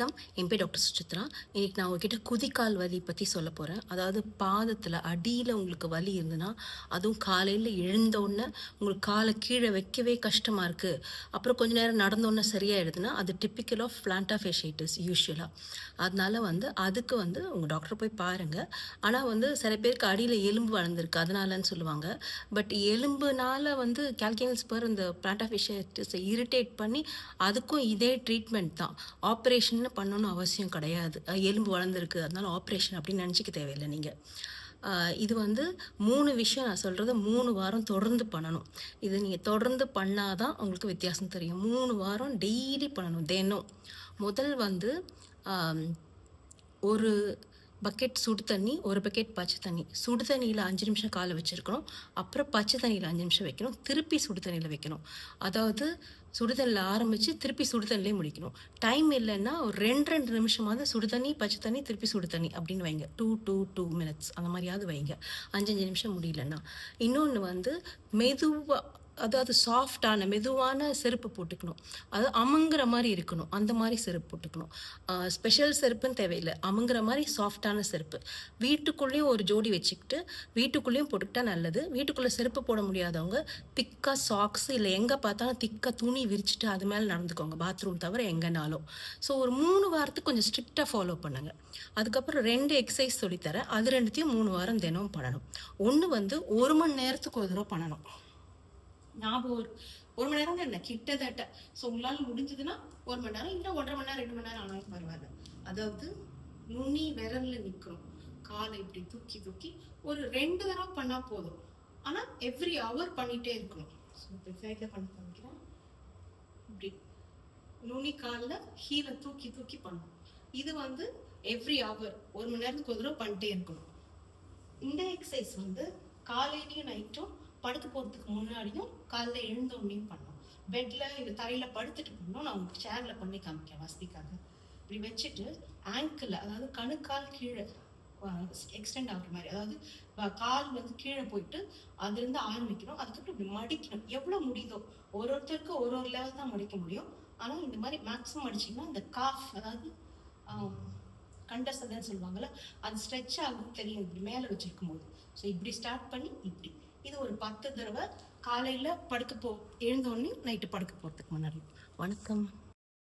வணக்கம். என் பேர் டாக்டர் சுசித்ரா. இன்னைக்கு நான் உங்ககிட்ட குதிக்கால் வலி பற்றி சொல்ல போகிறேன் அதாவது பாதத்தில் அடியில் உங்களுக்கு வலி இருந்ததுன்னா அதுவும் காலையில் எழுந்தோடனே உங்களுக்கு காலை கீழே வைக்கவே கஷ்டமாக இருக்குது அப்புறம் கொஞ்ச நேரம் நடந்தோடனே சரியாயிடுதுன்னா அது டிப்பிக்கல் ஆஃப் பிளான்டா ஃபேஷைட்டிஸ் யூஸ்வலாக அதனால வந்து அதுக்கு வந்து உங்கள் டாக்டர் போய் பாருங்கள் ஆனால் வந்து சில பேருக்கு அடியில் எலும்பு வளர்ந்துருக்கு அதனாலன்னு சொல்லுவாங்க. பட் எலும்புனால வந்து கால்கியல் ஸ்பர் இந்த பிளான்டா ஃபேஷைட்டிஸை இரிட்டேட் பண்ணி அதுக்கும் இதே ட்ரீட்மெண்ட் தான். ஆப்ரேஷன் பண்ணணும்னு அவசியம் கிடையாது. எலும்பு வளர்ந்துருக்கு அதனால ஆப்ரேஷன் அப்படின்னு நினச்சிக்க தேவையில்லை நீங்கள் இது வந்து மூணு விஷயம் நான் சொல்கிறது மூணு வாரம் தொடர்ந்து பண்ணணும். இது நீங்கள் தொடர்ந்து பண்ணால் தான் உங்களுக்கு வித்தியாசம் தெரியும். மூணு வாரம் டெய்லி பண்ணணும் தினம். முதல் வந்து ஒரு பக்கெட் சுடு தண்ணி ஒரு பக்கெட் பச்சை தண்ணி. சுடு தண்ணியில் அஞ்சு நிமிஷம் காலை வச்சுருக்கணும். அப்புறம் பச்சை தண்ணியில் அஞ்சு நிமிஷம் வைக்கணும். திருப்பி சுடு தண்ணியில் வைக்கணும். அதாவது சுடு தண்ணியில் ஆரம்பித்து திருப்பி சுடு தண்ணிலே முடிக்கணும். டைம் இல்லைன்னா ஒரு ரெண்டு ரெண்டு நிமிஷமாவது சுடு தண்ணி பச்சை தண்ணி திருப்பி சுடு தண்ணி அப்படின்னு வைங்க. டூ டூ டூ மினிட்ஸ் அந்த மாதிரியாவது வைங்க. அஞ்சஞ்சு நிமிஷம் முடியலன்னா. இன்னொன்று வந்து மெதுவாக அதாவது சாஃப்டான மெதுவான செருப்பு போட்டுக்கணும். அது அமுங்குற மாதிரி இருக்கணும். அந்த மாதிரி செருப்பு போட்டுக்கணும். ஸ்பெஷல் செருப்புன்னு தேவையில்லை. அமுங்குற மாதிரி சாஃப்டான செருப்பு. வீட்டுக்குள்ளேயும் ஒரு ஜோடி வச்சுக்கிட்டு வீட்டுக்குள்ளேயும் போட்டுக்கிட்டா நல்லது. வீட்டுக்குள்ளே செருப்பு போட முடியாதவங்க திக்காக சாக்ஸ் இல்லை எங்கே பார்த்தாலும் திக்காக துணி விரிச்சிட்டு அது மேலே நடந்துக்கோங்க. பாத்ரூம் தவிர எங்கேனாலும். ஸோ ஒரு மூணு வாரத்துக்கு கொஞ்சம் ஸ்ட்ரிக்டாக ஃபாலோ பண்ணுங்கள் அதுக்கப்புறம் ரெண்டு எக்ஸசைஸ் சொல்லித்தரேன். அது ரெண்டுத்தையும் மூணு வாரம் தினம் பண்ணணும். ஒன்று வந்து ஒரு மணி நேரத்துக்கு ஒரு தடவை பண்ணணும். ஞாபகம் ஒரு ஒரு மணி நேரம் என்ன கிட்டத்தட்ட. ஸோ உங்களால் முடிஞ்சதுன்னா ஒரு மணி நேரம் இல்லை ஒன்றரை மணி நேரம் ரெண்டு மணி நேரம் ஆனாலும் பரவாயில்ல. அதாவது நுனி விரலில் நிற்கணும் காலை இப்படி தூக்கி தூக்கி ஒரு ரெண்டு தடவை பண்ணால் போதும். ஆனால் எவ்ரி ஹவர் பண்ணிகிட்டே இருக்கணும். ஸோ இப்போ சைடில் பண்ணி காமிக்கிறேன் இப்படி. நுனி காலில் ஹீலை தூக்கி தூக்கி பண்ணணும். இது வந்து எவ்ரி ஹவர் ஒரு மணி நேரத்துக்கு ஒரு தடவை பண்ணிட்டே இருக்கணும். இந்த எக்ஸசைஸ் வந்து காலையிலையும் நைட்டும் படுக்க போகிறதுக்கு முன்னாடியும் காலைல எழுந்த உடனே பண்ணோம் பெட்டில் இல்லை தரையில் படுத்துட்டு பண்ணோம் நான் உங்களுக்கு சேரில் பண்ணி காமிக்கேன் வசதிக்காக இப்படி வச்சுட்டு ஆங்கிளில் அதாவது கணுக்கால் கீழே எக்ஸ்டெண்ட் ஆகுற மாதிரி அதாவது கால் வந்து கீழே போயிட்டு அதுலேருந்து ஆரம்பிக்கணும். அதுக்கப்புறம் இப்படி மடிக்கணும். எவ்வளோ முடியுதோ. ஒரு ஒருத்தருக்கு ஒரு ஒரு லெவல் தான் மடிக்க முடியும். ஆனால் இந்த மாதிரி மேக்ஸிமம் அடிச்சிங்கன்னா இந்த காஃப் அதாவது கண்டசதன்னு சொல்லுவாங்கல்ல அது ஸ்ட்ரெச் ஆகும் தெரியும். இப்படி மேலே வச்சிருக்கும் போது ஸோ இப்படி ஸ்டார்ட் பண்ணி இப்படி. இது ஒரு பத்து தடவை காலையில் படுக்க போ எழுந்தோடனே நைட்டு படுக்க போகிறதுக்கு முன்னாடி. வணக்கம்.